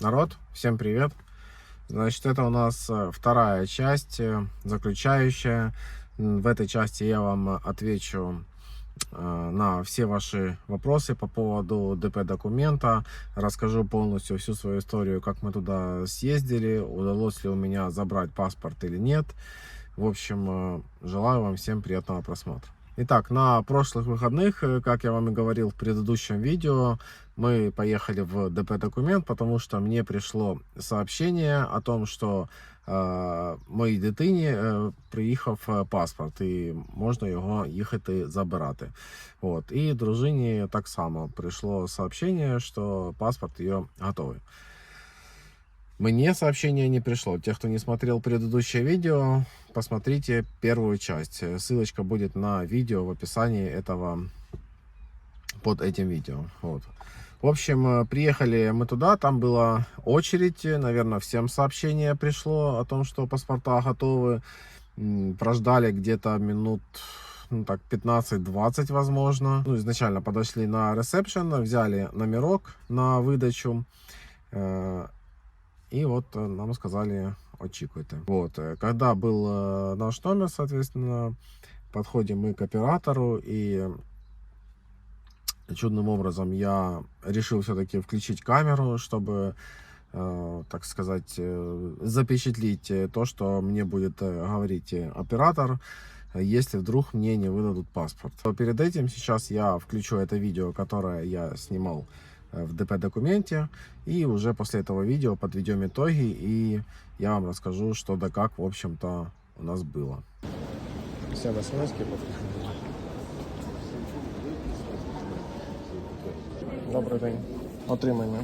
Народ, всем привет. Значит, это у нас э, вторая часть, э, заключающая. В этой части я вам отвечу э, на все ваши вопросы по поводу ДП документа. Расскажу полностью всю свою историю, как мы туда съездили, удалось ли у меня забрать паспорт или нет. В общем, желаю вам всем приятного просмотра. Итак, на прошлых выходных, как я вам и говорил в предыдущем видео, мы поехали в ДП документ, потому что мне пришло сообщение о том, що е, моїй дитині е, приїхав е, паспорт, і можна його їхати забирати. От. І дружині так само прийшло сообщение, що паспорт її готовий. Мне сообщение не пришло. Те, кто не смотрел предыдущее видео, посмотрите первую часть. Ссылочка будет на видео в описании этого под этим видео. Вот. В общем, э, приехали мы туда, там была очередь, наверное, всем сообщение пришло о том, что паспорта готовы. Прождали где-то минут ну, так, 15-20, возможно. Ну, изначально подошли на ресепшн, взяли номерок на выдачу. э, И вот э, нам сказали, очікуйте. Вот. э, Когда был э, наш номер, соответственно, подходим мы к оператору и чудным образом я решил все-таки включить камеру, чтобы, э, так сказать, э, запечатлеть э, то, что мне будет говорить оператор, если вдруг мне не выдадут паспорт. Перед этим сейчас я включу это видео, которое я снимал в ДП-документе, и уже после этого видео подведем итоги, и я вам расскажу, что да как, в общем-то, у нас было. Все на Добрий день. Отримання.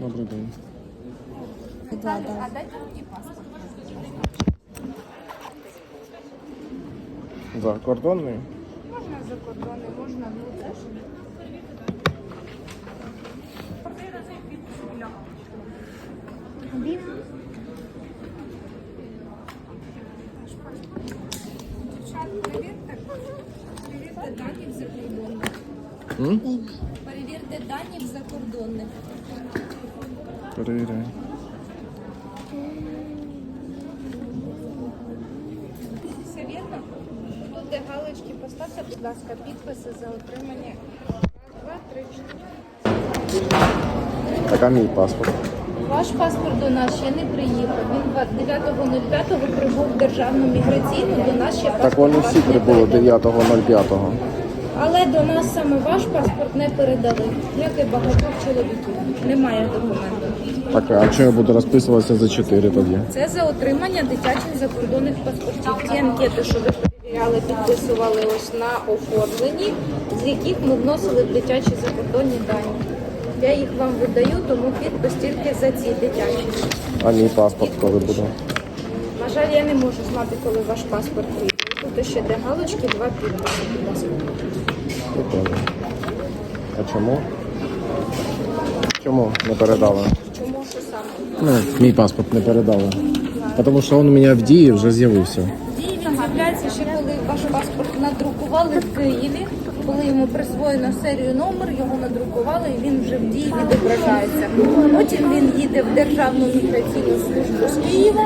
Добрий день. А дайте мені паспорт. Закордонний? Можна закордонний, можна внутрішній. Він. Дівчат, перевірте. Перевірте дані в закордонних. М? Перевірте дані в закордонних. Перевіряю. Все вірно? Тут де галочки поставте, будь ласка, підписи за отримання. Два, три, чотири. Так, а мій паспорт? Ваш паспорт до нас ще не приїхав. Він 9.05 прибув в державну міграційну, до нас ще паспорт Так вони всі прибули передали. 9.05. Але до нас саме ваш паспорт не передали, як і багатьох чоловіків. Немає документів. Так, а чого я буду розписуватися за 4 тоді? Це за отримання дитячих закордонних паспортів. Ті анкети, що ви перевіряли, підписували ось на оформленні, з яких ми вносили в дитячі закордонні дані. Я їх вам видаю, тому підпис тільки за ці дитячі. А мій паспорт коли буде? На жаль, я не можу знати, коли ваш паспорт прийде. Тут ще де галочки, два підписи, будь ласка. Прикольно. А чому? Чому не передали? Чому що саме? Ну, мій паспорт не передали. Тому що він у мене в дії вже з'явився. Дії він з'являється ще коли ваш паспорт надрукували в Києві, коли йому присвоєно серію номер, його надрукували і він вже в дії відображається. Потім він їде в Державну міграційну службу з Києва,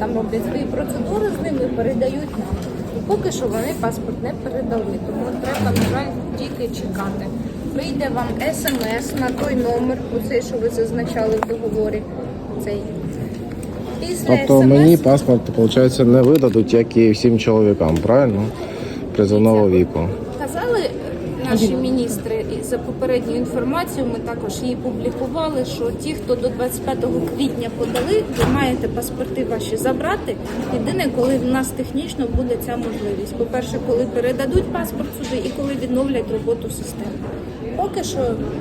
там роблять свої процедури з ними, передають нам. І поки що вони паспорт не передали, тому треба, на жаль, тільки чекати. Прийде вам смс на той номер, оцей, що ви зазначали в договорі. Цей. Після Тобто SMS мені паспорт, виходить, не видадуть, як і всім чоловікам, правильно? Призовного віку. Казали наші міністри і за попередню інформацію, ми також її публікували, що ті, хто до 25 квітня подали, ви маєте паспорти ваші забрати. Єдине, коли в нас технічно буде ця можливість. По-перше, коли передадуть паспорт сюди і коли відновлять роботу системи. поки що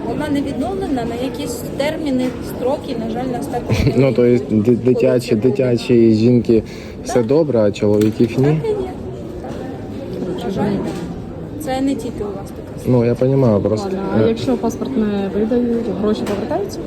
вона не відновлена на якісь терміни, строки, на жаль, нас не Ну, то є дитячі, дитячі жінки все добре, а чоловіків ні. Так і є. Так. На жаль, це не тільки у вас Ну, я розумію, просто. А е, якщо паспорт не видають, гроші повертаються?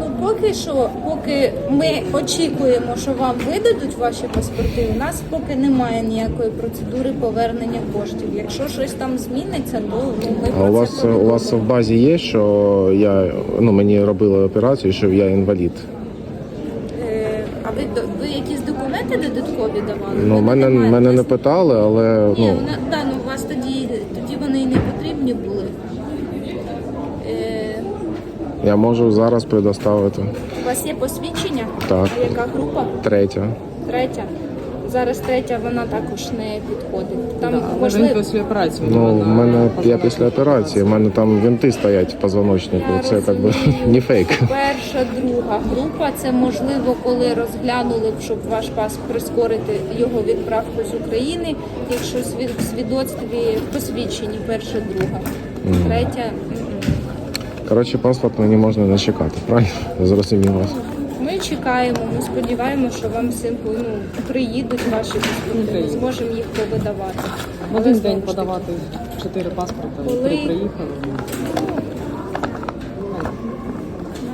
Ну, поки що, поки ми очікуємо, що вам видадуть ваші паспорти, у нас поки немає ніякої процедури повернення коштів. Якщо щось там зміниться, то ну, ми А про у це вас у вас в базі є, що я ну мені робили операцію, що я інвалід. Е, А ви, до- ви якісь документи додаткові давали? Ну Ви мене мене не питали, але Ні, ну вона, да, ну, у вас тоді, тоді вони і не потрібні були. Е, я можу зараз предоставити. у вас є посвідчення? Так. А яка група? Третя. Третя. Зараз третя, вона також не підходить. Там Да, можливо. після операції. Ну, в мене я після операції, в мене там винти стоять в позвоночнику. Я Це як би не фейк. Перша, друга група це можливо, коли розглянули, б, щоб ваш пас прискорити його відправку з України, якщо в свідоцтві посвідчені перша, друга, третя. Коротше, паспорт мені можна не чекати, правильно? Зрозумів вас. Ми чекаємо, ми сподіваємося, що вам всім ну, приїдуть ваші паспорти, ми зможемо їх повидавати. В один день подавати чотири паспорти, Коли- три приїхали.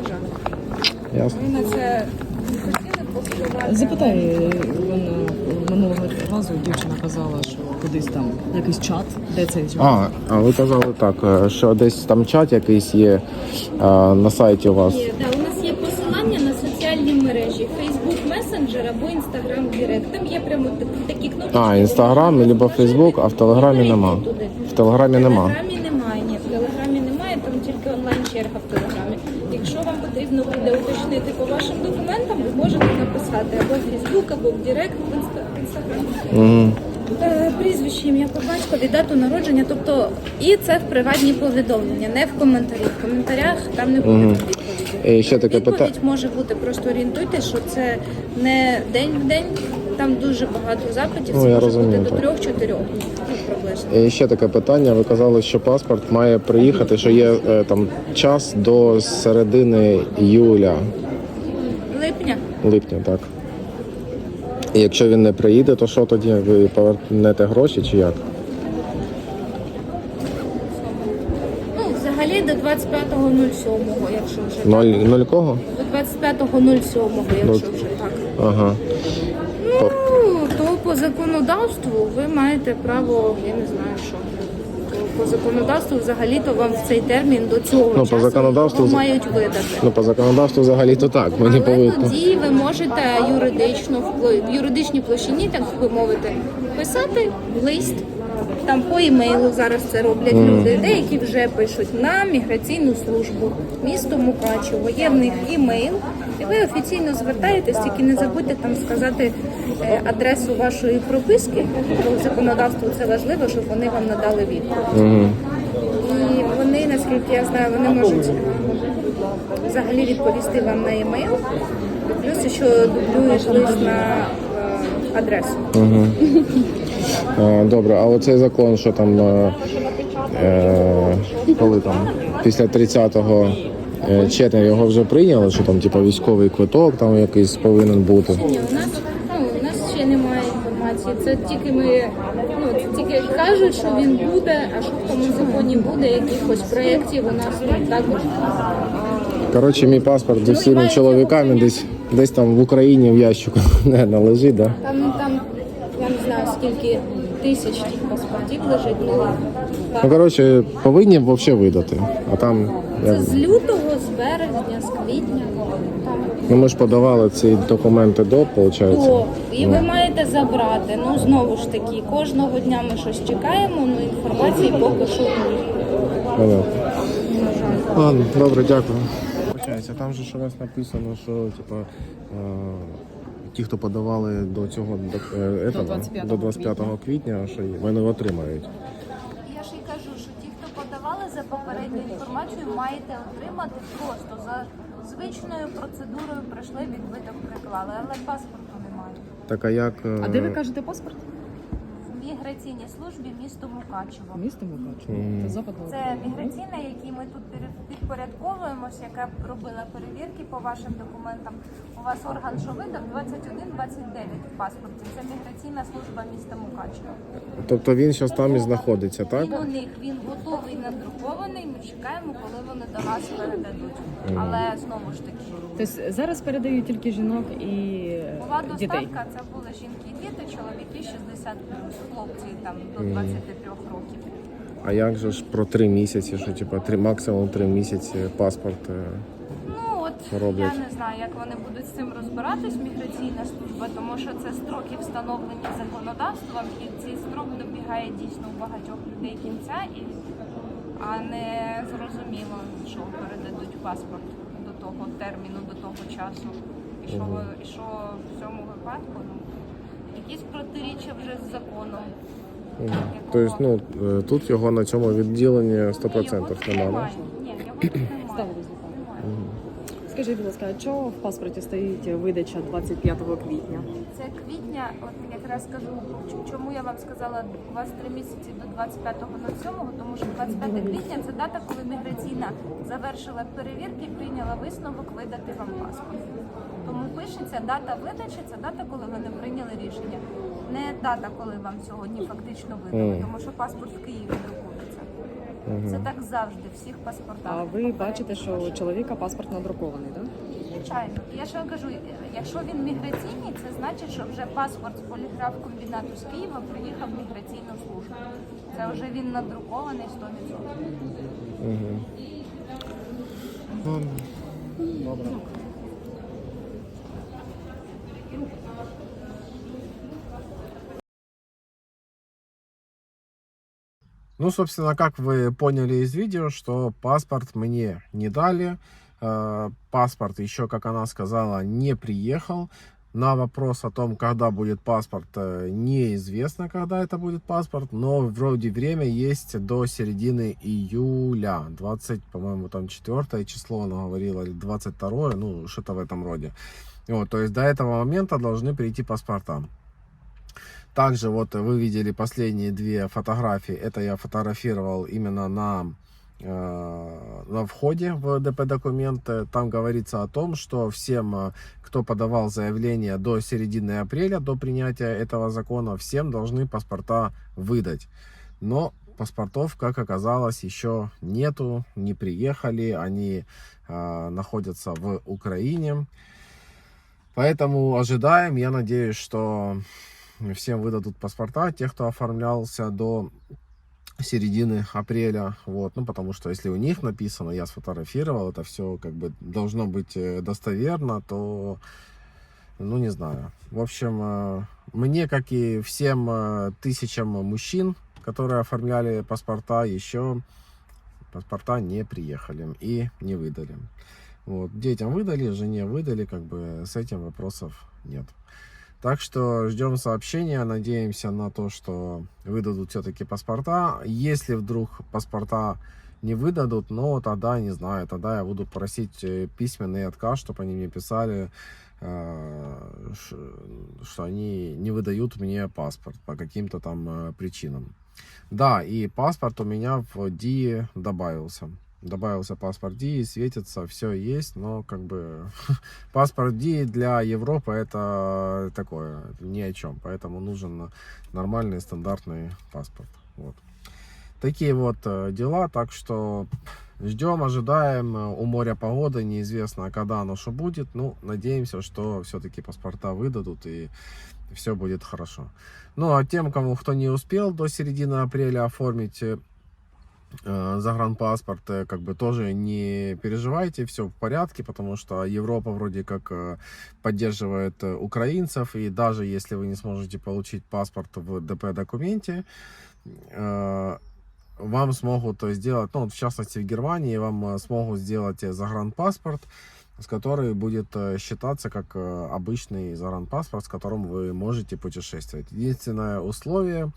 На жаль. Ясно. Ми на це не хотіли повпливати. Запитай, вона минулого разу дівчина казала, що кудись там якийсь чат, де цей чат? А, а ви казали так, е, що десь там чат якийсь є е, на сайті у вас. Є, да, у нас є посилання на соціальні мережі Facebook Messenger або Instagram Direct. Там є прямо так- такі кнопки. А, Інстаграм, або Фейсбук, а в Телеграмі нема. В Телеграмі В нема. Телеграмі немає, ні, в Телеграмі немає, там тільки онлайн-черга в Телеграмі. Якщо вам потрібно буде уточнити по вашим документам, ви можете написати або в Facebook, або в Direct, Інста- в Instagram. Угу. Е, Прізвище, ім'я по батькові, дату народження, тобто і це в приватні повідомлення, не в коментарі. В коментарях там не буде Мгм. відповіді. І ще таке питання. Відповідь може бути просто орієнтуйтесь, що це не день в день. Там дуже багато запитів. Ну, це я може розумію, бути до трьох-чотирьох ну, приблизно. І ще таке питання. Ви казали, що паспорт має приїхати, що є е, там час до середини іюля, Липня. липня, так. І якщо він не приїде, то що тоді? Ви повернете гроші чи як? Ну, взагалі до 25.07, якщо вже Ноль, так. ноль кого? До 25.07, якщо вже так. Ага. Ну, то по законодавству ви маєте право, я не знаю що. По законодавству взагалі-то вам в цей термін до цього Ну, по законодавству його мають видати. Ну, по законодавству взагалі то так. Мені Але повинно. тоді ви можете юридично впли- в юридичній площині, так би мовити, писати лист. Там по імейлу зараз це роблять люди. Деякі вже пишуть на міграційну службу місто Мукачево. Є в них імейл, і ви офіційно звертаєтесь, тільки не забудьте там сказати е, адресу вашої прописки. Бо законодавству це важливо, щоб вони вам надали відповідь. І вони, наскільки я знаю, вони можуть взагалі відповісти вам на емейл. Плюс ще дублюєш лист на е, адресу. Добре, а оцей закон, що там е, коли там після 30 е, його вже прийняли, що там типу, військовий квиток там якийсь повинен бути. Ні, у нас ну у нас ще немає інформації. Це тільки ми ну це тільки кажуть, що він буде, а що в тому законі буде, якихось проєктів у нас тут також. Коротше, мій паспорт з і усіма чоловіками десь десь там в Україні в ящику не лежить, да? Там там я не знаю скільки тисяч тих паспортів лежить. Ну так. Ну коротше, повинні взагалі видати. А там як Це з лютого, з березня, з квітня. Там ну ми ж подавали ці документи до, виходить. О, і ви маєте забрати. Ну знову ж таки, кожного дня ми щось чекаємо, ну інформації поки що жаль. Ладно, добре, дякую. Получається, там же вас написано, що типа е, ті, хто подавали до цього до, е, этого, 25 до 25 квітня, що вони отримають. Я ж і кажу, що ті, хто подавали за попередню інформацію, маєте отримати просто за звичною процедурою прийшли, відбиток приклали, але паспорту немає. Так а як. е, А де ви кажете паспорт? Міграційній службі місто Мукачево. Місто Мукачево. Це западна Це міграційна, якій ми тут підпорядковуємося, яка робила перевірки по вашим документам. У вас орган, що видав 21-29 в паспорті. Це міграційна служба міста Мукачево. Тобто він зараз там і знаходиться, так? Він у них він готовий надрукований. Ми чекаємо, коли вони до нас передадуть. Але знову ж таки, Тобто зараз передають тільки жінок і була дітей. доставка. Це були жінки і діти, чоловіки 60 хлопці там до 23 років. А як же ж про три місяці, що типа три максимум три місяці паспорт? е, Ну от Роблять. я не знаю, як вони будуть з цим розбиратись, міграційна служба, тому що це строки встановлені законодавством, і цей строк добігає дійсно у багатьох людей кінця, і а не зрозуміло, що передадуть паспорт до того терміну, до того часу. І що, і що в цьому випадку ну, якісь протиріччя вже з законом. Тобто, ну е, тут його на цьому відділенні 100% тут немає. немає. Ні, його тут немає. Скажіть, будь ласка, а чого в паспорті стоїть видача 25 квітня? Це квітня, от якраз скажу, чому я вам сказала, у вас три місяці до 25.07, тому що 25 квітня це дата, коли міграційна завершила перевірки і прийняла висновок видати вам паспорт. Тому пишеться дата видачі, це дата, коли вони прийняли рішення. Не дата, коли вам сьогодні фактично видали, Мгм. тому що паспорт в Києві друкується. Це так завжди, в всіх паспортах. А ви бачите, що у чоловіка паспорт надрукований, так? Звичайно, я ж вам кажу, якщо він міграційний, це значить, що вже паспорт з поліграф комбінату з Києва приїхав в міграційну службу. Це вже він надрукований 100%. Мгм. Ладно. Добре. Ну, собственно, как вы поняли из видео, что паспорт мне не дали. Э, Паспорт еще, как она сказала, не приехал. На вопрос о том, когда будет паспорт, э, неизвестно, когда это будет паспорт, но вроде время есть до середины июля, 20, по-моему, там 4 число она говорила, или 22, ну, что-то в этом роде. Вот, то есть до этого момента должны прийти паспорта. Также вот вы видели последние две фотографии. Это я фотографировал именно на, э, на входе в ДП документы. Там говорится о том, что всем, э, кто подавал заявление до середины апреля, до принятия этого закона, всем должны паспорта выдать. Но паспортов, как оказалось, еще нету, не приехали, они э, находятся в Украине. Поэтому ожидаем, я надеюсь, что всем выдадут паспорта, тех, кто оформлялся до середины апреля, вот, ну, потому что если у них написано, я сфотографировал, это все как бы должно быть э, достоверно, то, ну, не знаю. В общем, э, мне, как и всем э, тысячам мужчин, которые оформляли паспорта, еще паспорта не приехали и не выдали. Вот. Детям выдали, жене выдали, как бы с этим вопросов нет. Так что ждем сообщения, надеемся на то, что выдадут все-таки паспорта. Если вдруг паспорта не выдадут, ну тогда не знаю, тогда я буду просить э, письменный отказ, чтобы они мне писали, э, что они не выдают мне паспорт по каким-то там э, причинам. Да, и паспорт у меня в ДИ добавился. Добавился паспорт ДИ, светится, все есть, но как бы паспорт ДИ для Европы это такое, ни о чем. Поэтому нужен нормальный стандартный паспорт. Вот. Такие вот э, дела, так что ждем, ожидаем. Э, У моря погода, неизвестно, когда оно что будет. Ну, надеемся, что все-таки паспорта выдадут и все будет хорошо. Ну, а тем, кому кто не успел до середины апреля оформить э, загранпаспорт, э, как бы тоже не переживайте, все в порядке, потому что Европа вроде как э, поддерживает э, украинцев, и даже если вы не сможете получить паспорт в ДП-документе, э, вам смогут э, сделать, ну, в частности в Германии, вам э, смогут сделать э, загранпаспорт, с который будет э, считаться как э, обычный загранпаспорт, с которым вы можете путешествовать. Единственное условие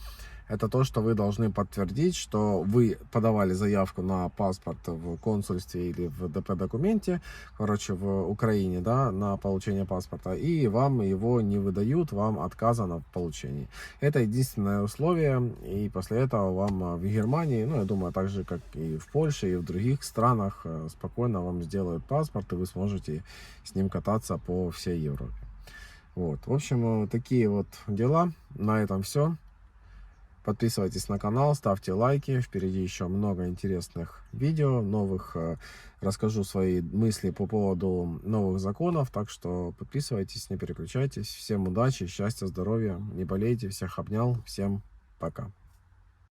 это то, что вы должны подтвердить, что вы подавали заявку на паспорт в консульстве или в ДП-документе, короче, в Украине, да, на получение паспорта, и вам его не выдают, вам отказано в получении. Это единственное условие, и после этого вам а, в Германии, ну, я думаю, так же, как и в Польше, и в других странах, э, спокойно вам сделают паспорт, и вы сможете с ним кататься по всей Европе. Вот. В общем, э, такие вот дела. На этом все. Подписывайтесь на канал, ставьте лайки. Впереди еще много интересных видео, новых. э, Расскажу свои мысли по поводу новых законов. Так что подписывайтесь, не переключайтесь. Всем удачи, счастья, здоровья. Не болейте. Всех обнял. Всем пока.